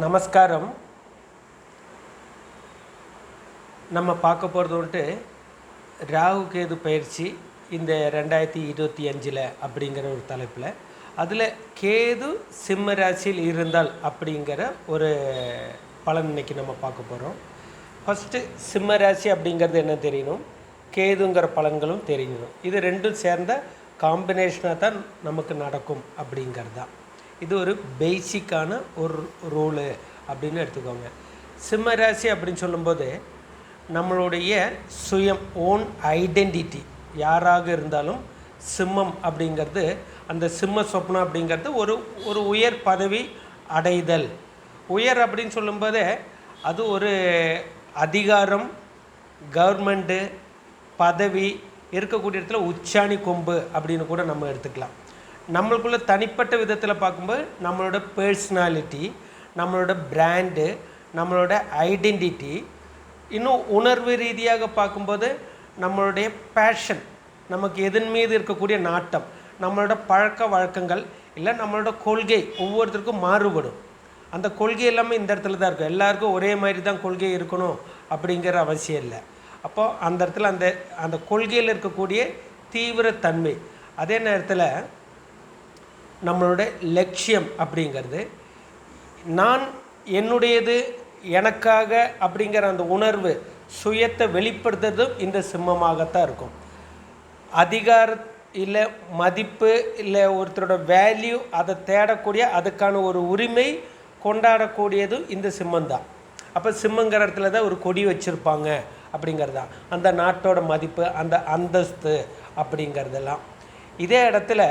நமஸ்காரம். நம்ம பார்க்க போகிறது வந்துட்டு ராகு கேது பயிற்சி இந்த ரெண்டாயிரத்தி இருபத்தி அஞ்சில் அப்படிங்கிற ஒரு தலைப்பில். அதில் கேது சிம்ம ராசியில் இருந்தால் அப்படிங்கிற ஒரு பலன் இன்னைக்கு நம்ம பார்க்க போகிறோம் ஃபஸ்ட்டு சிம்ம ராசி அப்படிங்கிறது என்ன தெரியணும் கேதுங்கிற பலன்களும் தெரியணும் இது ரெண்டும் சேர்ந்த காம்பினேஷனாக தான் நமக்கு நடக்கும் அப்படிங்கிறது. தான் இது ஒரு பேசிக்கான ஒரு ரூலு அப்படின்னு எடுத்துக்கோங்க. சிம்ம ராசி அப்படின்னு சொல்லும்போது நம்மளுடைய சுயம் ஓன் ஐடென்டிட்டி யாராக இருந்தாலும் சிம்மம் அப்படிங்கிறது அந்த சிம்ம சொப்னம் அப்படிங்கிறது ஒரு ஒரு உயர் பதவி அடைதல். உயர் அப்படின்னு சொல்லும்போது அது ஒரு அதிகாரம் கவர்மெண்ட்டு பதவி இருக்கக்கூடிய இடத்துல உச்சாணி கொம்பு அப்படின்னு கூட நம்ம எடுத்துக்கலாம். நம்மளுக்குள்ள தனிப்பட்ட விதத்தில் பார்க்கும்போது நம்மளோட பர்சனாலிட்டி நம்மளோட பிராண்டு நம்மளோட ஐடென்டிட்டி இன்னும் உணர்வு ரீதியாக பார்க்கும்போது நம்மளுடைய பேஷன் நமக்கு எதன் மீது இருக்கக்கூடிய நாட்டம் நம்மளோட பழக்க வழக்கங்கள் இல்லை நம்மளோட கொள்கை ஒவ்வொருத்தருக்கும் மாறுபடும். அந்த கொள்கை எல்லாமே இந்த இடத்துல தான் இருக்கும். எல்லாருக்கும் ஒரே மாதிரி தான் கொள்கை இருக்கணும் அப்படிங்கிற அவசியம் இல்லை. அப்போது அந்த இடத்துல அந்த அந்த கொள்கையில் இருக்கக்கூடிய தீவிரத்தன்மை. அதே நேரத்தில் நம்மளோட லட்சியம் அப்படிங்கிறது. நான் என்னுடையது எனக்காக அப்படிங்கிற அந்த உணர்வு சுயத்தை வெளிப்படுத்துறதும் இந்த சிம்மமாகத்தான் இருக்கும். அதிகார இல்லை மதிப்பு இல்லை ஒருத்தரோட வேல்யூ அதை தேடக்கூடிய அதுக்கான ஒரு உரிமை கொண்டாடக்கூடியதும் இந்த சிம்மந்தான் அப்போ சிம்மங்கிற இடத்துல தான் ஒரு கொடி வச்சுருப்பாங்க அப்படிங்கிறது. தான் அந்த நாட்டோட மதிப்பு அந்த அந்தஸ்து அப்படிங்கிறதெல்லாம். இதே இடத்துல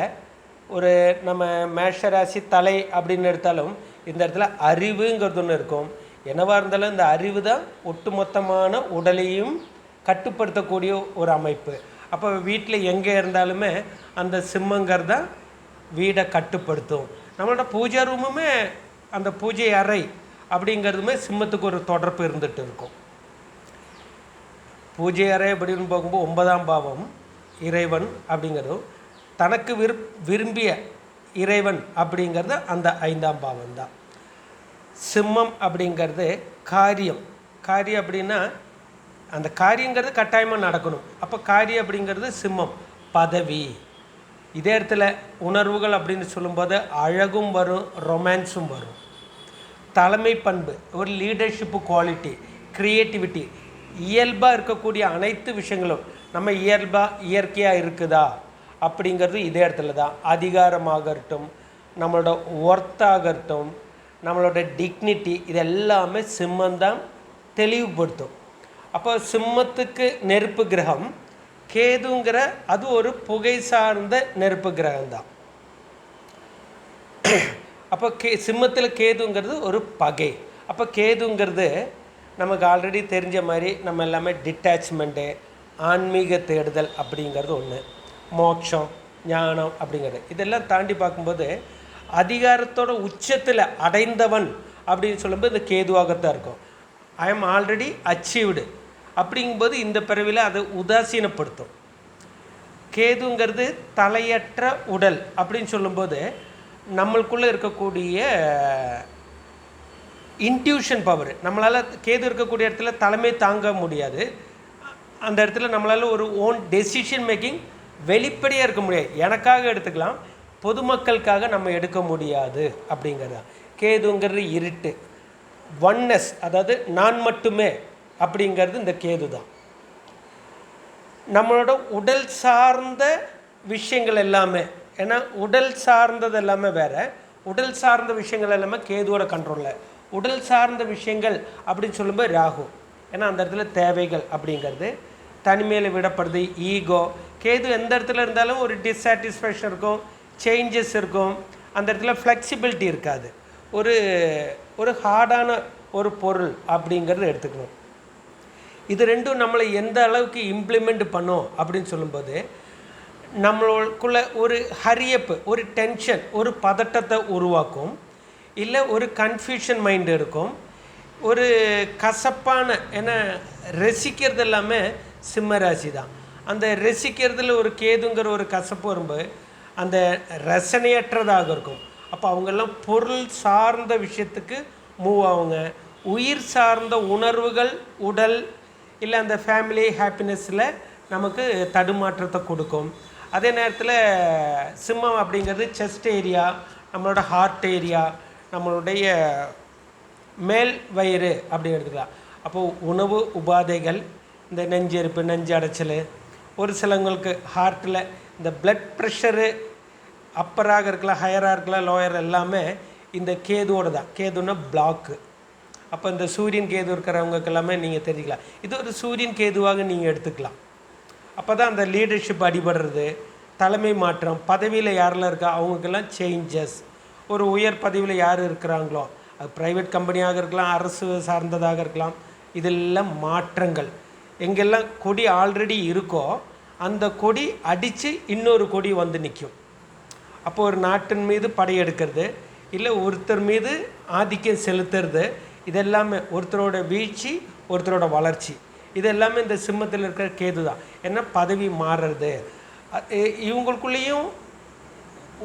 ஒரு நம்ம மேஷராசி தலை அப்படின்னு எடுத்தாலும் இந்த இடத்துல அறிவுங்கிறது ஒன்று இருக்கும். என்னவாக இருந்தாலும் இந்த அறிவு தான் ஒட்டுமொத்தமான உடலையும் கட்டுப்படுத்தக்கூடிய ஒரு அமைப்பு. அப்போ வீட்டில் எங்கே இருந்தாலுமே அந்த சிம்மங்கர் தான் வீடை கட்டுப்படுத்தும். நம்மளோட பூஜை ரூமுமே அந்த பூஜை அறை அப்படிங்கிறதுமே சிம்மத்துக்கு ஒரு தொடர்பு இருந்துகிட்டு இருக்கும். பூஜை அறை அப்படின்னு போகும்போது ஒன்பதாம் பாவம் இறைவன் அப்படிங்கிறதும் தனக்கு விருப் விரும்பிய இறைவன் அப்படிங்கிறது அந்த ஐந்தாம் பாவம் தான். சிம்மம் அப்படிங்கிறது காரியம். காரியம் அப்படின்னா அந்த காரியங்கிறது கட்டாயமாக நடக்கணும். அப்போ காரியம் அப்படிங்கிறது சிம்மம். பதவி. இதே இடத்துல உணர்வுகள் அப்படின்னு சொல்லும்போது அழகும் வரும் ரொமான்ஸும் வரும். தலைமை பண்பு ஒரு லீடர்ஷிப்பு குவாலிட்டி க்ரியேட்டிவிட்டி இயல்பாக இருக்கக்கூடிய அனைத்து விஷயங்களும் நம்ம இயல்பாக இயற்கையாக இருக்குதா? அப்படிங்கிறது இதே இடத்துல தான். அதிகாரமாகட்டும் நம்மளோட ஒர்த்தாகட்டும் நம்மளோட டிக்னிட்டி இது எல்லாமே சிம்மந்தான் தெளிவுபடுத்தும். அப்போ சிம்மத்துக்கு நெருப்பு கிரகம் கேதுங்கிற அது ஒரு புகை சார்ந்த நெருப்பு கிரகம் தான். அப்போ கே சிம்மத்தில் கேதுங்கிறது ஒரு பகை. அப்போ கேதுங்கிறது நமக்கு ஆல்ரெடி தெரிஞ்ச மாதிரி நம்ம எல்லாமே டிட்டாச்மெண்ட்டு ஆன்மீக தேடுதல் அப்படிங்கிறது ஒன்று மோட்சம் ஞானம் அப்படிங்கிறது. இதெல்லாம் தாண்டி பார்க்கும்போது அதிகாரத்தோட உச்சத்தில் அடைந்தவன் அப்படின்னு சொல்லும்போது இந்த கேதுவாகத்தான் இருக்கும். ஐ எம் ஆல்ரெடி அச்சீவ்டு அப்படிங்கும்போது இந்த பிறவியில் அதை உதாசீனப்படுத்தும். கேதுங்கிறது தலையற்ற உடல் அப்படின்னு சொல்லும்போது நம்மளுக்குள்ளே இருக்கக்கூடிய இன்ட்யூஷன் பவர் நம்மளால் கேது இருக்கக்கூடிய இடத்துல தலைமை தாங்க முடியாது. அந்த இடத்துல நம்மளால் ஒரு ஓன் டெசிஷன் மேக்கிங் வெளிப்படையாக இருக்க முடியாது. எனக்காக எடுத்துக்கலாம் பொதுமக்களுக்காக நம்ம எடுக்க முடியாது அப்படிங்கிறது. கேதுங்கிறது இருட்டு. ஒன்னஸ் அதாவது நான் மட்டுமே அப்படிங்கிறது இந்த கேது தான் நம்மளோட உடல் சார்ந்த விஷயங்கள் எல்லாமே ஏன்னா உடல் சார்ந்தது எல்லாமே வேறு. உடல் சார்ந்த விஷயங்கள் எல்லாமே கேதுவோட கண்ட்ரோலில் உடல் சார்ந்த விஷயங்கள் அப்படின்னு சொல்லும்போது ராகு. ஏன்னா அந்த இடத்துல தேவைகள் அப்படிங்கிறது. தனிமையில் விடப்படுது ஈகோ கேது எந்த இடத்துல இருந்தாலும் ஒரு டிஸாட்டிஸ்ஃபேக்ஷன் இருக்கும் சேஞ்சஸ் இருக்கும். அந்த இடத்துல ஃப்ளெக்சிபிலிட்டி இருக்காது. ஒரு ஒரு ஹார்டான ஒரு பொருள் அப்படிங்கிறத எடுத்துக்கணும். இது ரெண்டும் நம்மளை எந்த அளவுக்கு இம்ப்ளிமெண்ட் பண்ணோம் அப்படின்னு சொல்லும்போது நம்மளுக்குள்ள ஒரு ஹரியப்பு ஒரு டென்ஷன் ஒரு பதட்டத்தை உருவாக்கும். இல்லை ஒரு கன்ஃபியூஷன் மைண்ட் இருக்கும். ஒரு கசப்பான ஏன்னா ரசிக்கிறது எல்லாமே சிம்ம ராசி தான் அந்த ரசிக்கிறதுல ஒரு கேதுங்கிற ஒரு கசப்பு வரும்போது அந்த ரசனையற்றதாக இருக்கும். அப்போ அவங்கெல்லாம் பொருள் சார்ந்த விஷயத்துக்கு மூவ் ஆகுங்க. உயிர் சார்ந்த உணர்வுகள் உடல் இல்லை அந்த ஃபேமிலி ஹாப்பினஸில் நமக்கு தடுமாற்றத்தை கொடுக்கும். அதே நேரத்தில் சிம்மம் அப்படிங்கிறது செஸ்ட் ஏரியா நம்மளோட ஹார்ட் ஏரியா நம்மளுடைய மேல் வயிறு அப்படி எடுத்துக்கலாம். அப்போது உணவு உபாதைகள் இந்த நெஞ்செருப்பு நெஞ்சு அடைச்சல் ஒரு சிலவங்களுக்கு ஹார்ட்டில் இந்த பிளட் ப்ரெஷரு அப்பராக இருக்கலாம் ஹையராக இருக்கலாம் லோயர் எல்லாமே இந்த கேதுவோட தான். கேதுன்னா பிளாக்கு அப்போ இந்த சூரியன் கேது இருக்கிறவங்களுக்கு எல்லாமே நீங்கள் தெரிஞ்சுக்கலாம். இது ஒரு சூரியன் கேதுவாக நீங்கள் எடுத்துக்கலாம். அப்போ தான் அந்த லீடர்ஷிப் அடிபடுறது தலைமை மாற்றம் பதவியில் யாரெல்லாம் இருக்கா அவங்களுக்கெல்லாம் சேஞ்சஸ் ஒரு உயர் பதவியில் யார் இருக்கிறாங்களோ அது ப்ரைவேட் கம்பெனியாக இருக்கலாம் அரசு சார்ந்ததாக இருக்கலாம் இதெல்லாம் மாற்றங்கள். எங்கெல்லாம் கொடி ஆல்ரெடி இருக்கோ அந்த கொடி அடித்து இன்னொரு கொடி வந்து நிற்கும் அப்போ ஒரு நாட்டின் மீது படையெடுக்கிறது இல்லை ஒருத்தர் மீது ஆதிக்கம் செலுத்துறது இதெல்லாமே ஒருத்தரோட வீழ்ச்சி ஒருத்தரோட வளர்ச்சி. இது எல்லாமே இந்த சிம்மத்தில் இருக்கிற கேது தான். ஏன்னா பதவி மாறுறது. இ- இவங்களுக்குள்ளேயும்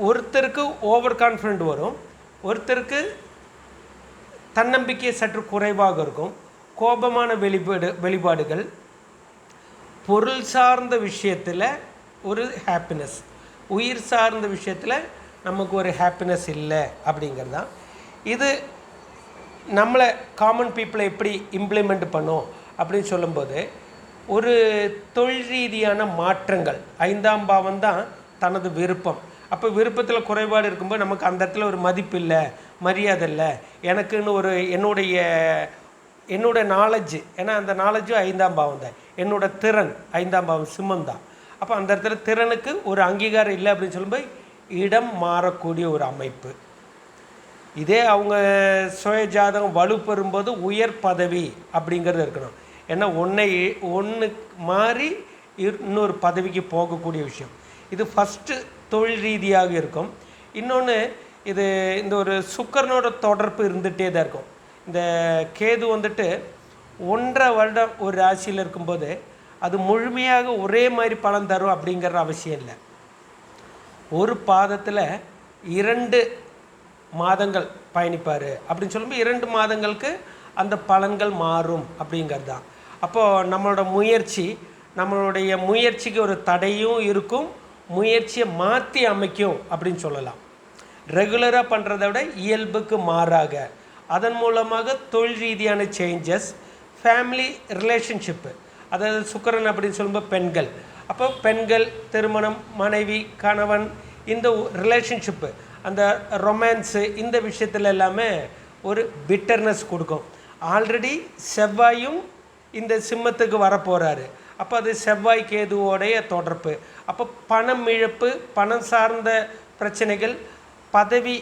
ஒருத்தருக்கு ஓவர் கான்ஃபிடென்ட் வரும் ஒருத்தருக்கு தன்னம்பிக்கை சற்று குறைவாக இருக்கும் கோபமான வெளிப்பாடு வெளிப்பாடுகள் பொருள் சார்ந்த விஷயத்தில் ஒரு ஹாப்பினஸ் உயிர் சார்ந்த விஷயத்தில் நமக்கு ஒரு ஹாப்பினஸ் இல்லை அப்படிங்கிறது தான் இது நம்மளை காமன் பீப்புளை எப்படி இம்ப்ளிமெண்ட் பண்ணோம் அப்படின்னு சொல்லும்போது ஒரு தொழில் ரீதியான மாற்றங்கள். ஐந்தாம் பாவம் தான் தனது விருப்பம். அப்போ விருப்பத்தில் குறைபாடு இருக்கும்போது நமக்கு அந்த இடத்துல ஒரு மதிப்பு இல்லை மரியாதை இல்லை. எனக்குன்னு ஒரு என்னுடைய என்னோடய நாலேஜ் ஏன்னா அந்த நாலேஜும் ஐந்தாம் பாவம் தான் என்னோட திறன் ஐந்தாம் பாவம் சிம்மம் தான் அப்போ அந்த இடத்துல திறனுக்கு ஒரு அங்கீகாரம் இல்லை அப்படின்னு சொல்லும்போது இடம் மாறக்கூடிய ஒரு அமைப்பு. இதே அவங்க சுய ஜாதகம் வலுப்பெறும்போது உயர் பதவி அப்படிங்கிறது இருக்கணும். ஏன்னா ஒன்றை ஒன்று மாறி இன்னொரு பதவிக்கு போகக்கூடிய விஷயம். இது ஃபஸ்ட்டு தொழில் ரீதியாக இருக்கும். இன்னொன்று இது இந்த ஒரு சுக்கரனோட தொடர்பு இருந்துகிட்டே தான் இருக்கும். இந்த கேது வந்துட்டு ஒன்றரை வருடம் ஒரு ராசியில் இருக்கும்போது அது முழுமையாக ஒரே மாதிரி பலன் தரும் அப்படிங்கிற அவசியம் இல்லை. ஒரு பாதத்தில் இரண்டு மாதங்கள் பயணிப்பார். அப்படின்னு சொல்லும்போது இரண்டு மாதங்களுக்கு அந்த பலன்கள் மாறும் அப்படிங்கிறது தான். அப்போது நம்மளோட முயற்சி நம்மளுடைய முயற்சிக்கு ஒரு தடையும் இருக்கும். முயற்சியை மாற்றி அமைக்கும் அப்படின்னு சொல்லலாம். ரெகுலராக பண்ணுறத விட இயல்புக்கு மாறாக. அதன் மூலமாக தொழில் ரீதியான சேஞ்சஸ் ஃபேமிலி ரிலேஷன்ஷிப்பு அதாவது சுக்கரன் அப்படின்னு சொல்லும்போது பெண்கள். அப்போ பெண்கள் திருமணம் மனைவி கணவன் இந்த ரிலேஷன்ஷிப்பு அந்த ரொமான்ஸு இந்த விஷயத்தில் எல்லாமே ஒரு பிட்டர்னஸ் கொடுக்கும். ஆல்ரெடி செவ்வாயும் இந்த சிம்மத்துக்கு வரப்போகிறாரு அப்போ அது செவ்வாய் கேதுவோடைய தொடர்பு. அப்போ பணம் இழப்பு பணம் சார்ந்த பிரச்சனைகள் பதவி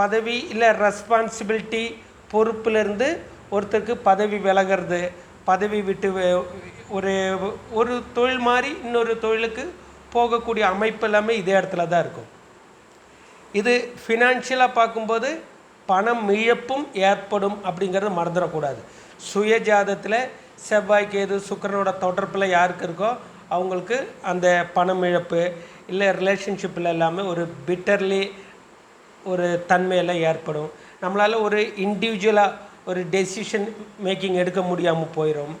பதவி இல்லை ரெஸ்பான்சிபிலிட்டி பொறுப்பிலிருந்து ஒருத்தருக்கு பதவி விலகிறது பதவி விட்டு ஒரு ஒரு தொழில் மாதிரி இன்னொரு தொழிலுக்கு போகக்கூடிய அமைப்பு எல்லாமே இதே இடத்துல தான் இருக்கும். இது ஃபினான்ஷியலாக பார்க்கும்போது பணம் இழப்பும் ஏற்படும் அப்படிங்கிறது மறந்துடக்கூடாது. சுய ஜாதத்தில் செவ்வாய் கேது சுக்கிரனோட தொடர்பில் யாருக்கு இருக்கோ அவங்களுக்கு அந்த பணம் இழப்பு இல்லை ரிலேஷன்ஷிப்பில் எல்லாமே ஒரு பிட்டர்லி ஒரு தன்மையெல்லாம் ஏற்படும். நம்மளால் ஒரு இண்டிவிஜுவலாக ஒரு டெசிஷன் மேக்கிங் எடுக்க முடியாமல் போயிடும்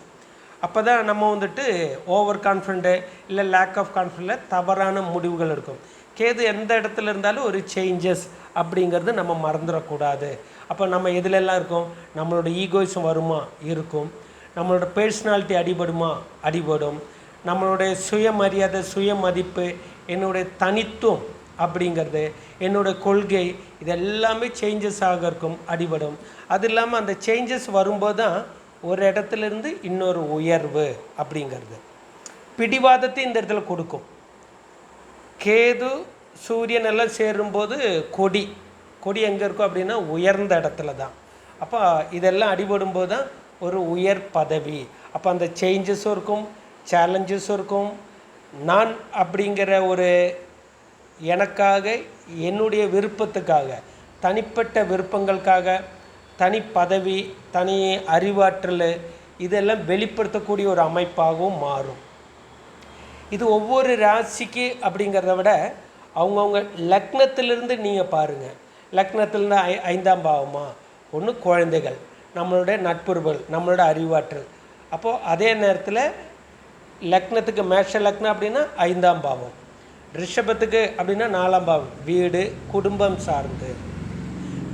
அப்போ தான் நம்ம வந்துட்டு ஓவர் கான்ஃபிடண்ட்டு இல்லை லேக் ஆஃப் கான்ஃபிடண்ட்டில் தவறான முடிவுகள் இருக்கும். கேது எந்த இடத்துல இருந்தாலும் ஒரு சேஞ்சஸ் அப்படிங்கிறது நம்ம மறந்துடக்கூடாது. அப்போ நம்ம எதுலெல்லாம் இருக்கோம்? நம்மளோட ஈகோயிசம் வருமா? இருக்கும். நம்மளோட பர்சனாலிட்டி அடிபடுமா? அடிபடும். நம்மளுடைய சுயமரியாதை சுயமதிப்பு என்னுடைய தனித்துவம் அப்படிங்கிறது என்னோட கொள்கை இது எல்லாமே சேஞ்சஸ் ஆக இருக்கும் அடிபடும். அது இல்லாமல் அந்த சேஞ்சஸ் வரும்போது தான் ஒரு இடத்துல இருந்து இன்னொரு உயர்வு அப்படிங்கிறது. பிடிவாதத்தை இந்த இடத்துல கொடுக்கும். கேது சூரியன் எல்லாம் சேரும்போது கொடி. கொடி எங்கே இருக்கும் அப்படின்னா உயர்ந்த இடத்துல தான் அப்போ இதெல்லாம் அடிபடும்போது தான் ஒரு உயர் பதவி. அப்போ அந்த சேஞ்சஸும் இருக்கும் சேலஞ்சஸும் இருக்கும். நான் அப்படிங்கிற ஒரு எனக்காக என்னுடைய விருப்பத்துக்காக தனிப்பட்ட விருப்பங்களுக்காக தனி பதவி தனி அறிவாற்றல் இதெல்லாம் வெளிப்படுத்தக்கூடிய ஒரு அமைப்பாகவும் மாறும். இது ஒவ்வொரு ராசிக்கு அப்படிங்கிறத விட அவங்கவுங்க லக்னத்திலிருந்து நீங்கள் பாருங்கள் லக்னத்திலிருந்து ஐ ஐந்தாம் பாவமா? ஒன்று குழந்தைகள் நம்மளுடைய நட்புறவுகள் நம்மளோட அறிவாற்றல். அப்போது அதே நேரத்தில் லக்னத்துக்கு மேஷ லக்னம் அப்படின்னா ஐந்தாம் பாவம். ரிஷபத்துக்கு அப்படின்னா நாலாம் பாவம். வீடு குடும்பம் சார்ந்து.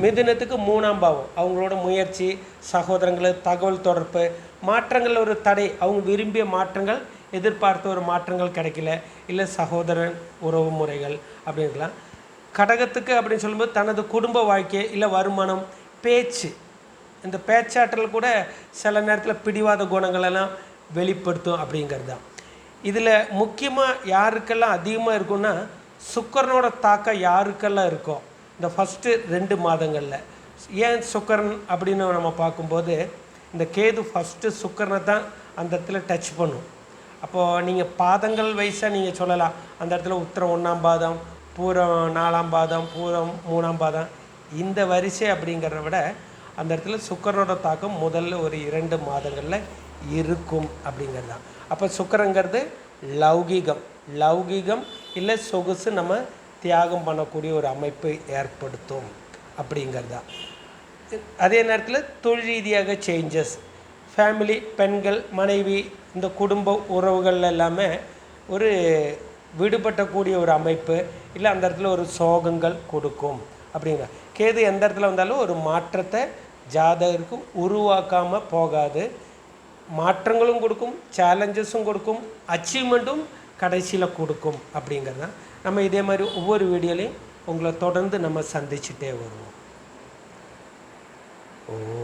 மிதுனத்துக்கு மூணாம் பாவம். அவங்களோட முயற்சி சகோதரங்கள் தகவல் தொடர்பு மாற்றங்கள் ஒரு தடை. அவங்க விரும்பிய மாற்றங்கள் எதிர்பார்த்த ஒரு மாற்றங்கள் கிடைக்கல. இல்லை சகோதரன் உறவு முறைகள் அப்படின்லாம் கடகத்துக்கு அப்படின்னு சொல்லும்போது தனது குடும்ப வாழ்க்கை இல்லை வருமானம் பேச்சு. இந்த பேச்சாற்றல் கூட சில நேரத்தில் பிடிவாத குணங்களெல்லாம் வெளிப்படுத்தும் அப்படிங்கிறது தான் இதில் முக்கியமாக யாருக்கெல்லாம் அதிகமாக இருக்கும்னா சுக்கரனோட தாக்கம் யாருக்கெல்லாம் இருக்கும் இந்த ஃபஸ்ட்டு ரெண்டு மாதங்களில். ஏன் சுக்கரன் அப்படின்னு நம்ம பார்க்கும்போது இந்த கேது ஃபஸ்ட்டு சுக்கரனை தான் அந்த இடத்துல டச் பண்ணும். அப்போது நீங்கள் பாதங்கள் வயசாக நீங்கள் சொல்லலாம். அந்த இடத்துல உத்தரம் ஒன்றாம் பாதம் பூரம் நாலாம் பாதம் பூரம் மூணாம் பாதம். இந்த வரிசை அப்படிங்கிறத விட அந்த இடத்துல சுக்கரனோட தாக்கம் முதல்ல ஒரு இரண்டு மாதங்களில் இருக்கும் அப்படிங்கிறது தான் அப்போ சுக்கரங்கிறது லௌகீகம். லௌகீகம் இல்லை சொகுசு நம்ம தியாகம் பண்ணக்கூடிய ஒரு அமைப்பை ஏற்படுத்தும் அப்படிங்கிறது. அதே நேரத்தில் தொழில் ரீதியாக சேஞ்சஸ் ஃபேமிலி பெண்கள் மனைவி இந்த குடும்ப உறவுகள் எல்லாமே ஒரு விடுபட்டக்கூடிய ஒரு அமைப்பு. இல்லை அந்த இடத்துல ஒரு சோகங்கள் கொடுக்கும் அப்படிங்கிற. கேது எந்த இடத்துல வந்தாலும் ஒரு மாற்றத்தை ஜாதகருக்கு உருவாக்காமல் போகாது. மாற்றங்களும் கொடுக்கும் சேலஞ்சஸும் கொடுக்கும் அச்சீவ்மெண்ட்டும் கடைசியில் கொடுக்கும் அப்படிங்கிறது நம்ம இதே மாதிரி ஒவ்வொரு வீடியோலையும் உங்களை தொடர்ந்து நம்ம சந்திச்சுட்டே வருவோம். ஓம்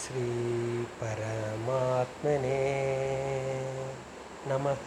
ஸ்ரீ பரமாத்மனே நமக.